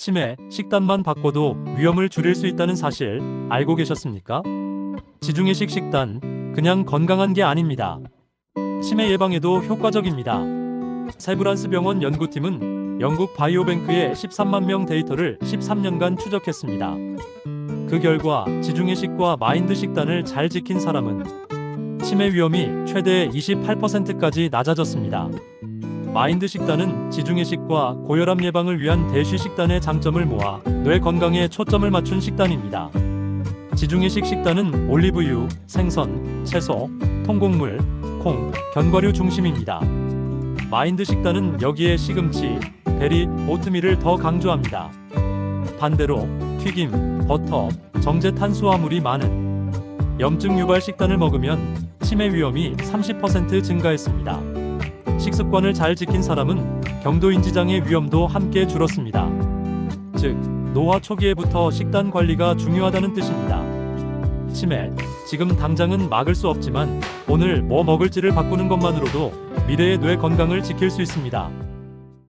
치매, 식단만 바꿔도 위험을 줄일 수 있다는 사실 알고 계셨습니까? 지중해식 식단, 그냥 건강한 게 아닙니다. 치매 예방에도 효과적입니다. 세브란스 병원 연구팀은 영국 바이오뱅크의 13만 명 데이터를 13년간 추적했습니다. 그 결과 지중해식과 마인드 식단을 잘 지킨 사람은 치매 위험이 최대 28%까지 낮아졌습니다. 마인드 식단은 지중해식과 고혈압 예방을 위한 대쉬 식단의 장점을 모아 뇌 건강에 초점을 맞춘 식단입니다. 지중해식 식단은 올리브유, 생선, 채소, 통곡물, 콩, 견과류 중심입니다. 마인드 식단은 여기에 시금치, 베리, 오트밀을 더 강조합니다. 반대로 튀김, 버터, 정제 탄수화물이 많은 염증 유발 식단을 먹으면 치매 위험이 30% 증가했습니다. 식습관을 잘 지킨 사람은 경도인 지장의 위험도 함께 줄었습니다. 즉, 노화 초기에부터 식단 관리가 중요하다는 뜻입니다. 치매, 지금 당장은 막을 수 없지만 오늘 뭐 먹을지를 바꾸는 것만으로도 미래의 뇌 건강을 지킬 수 있습니다.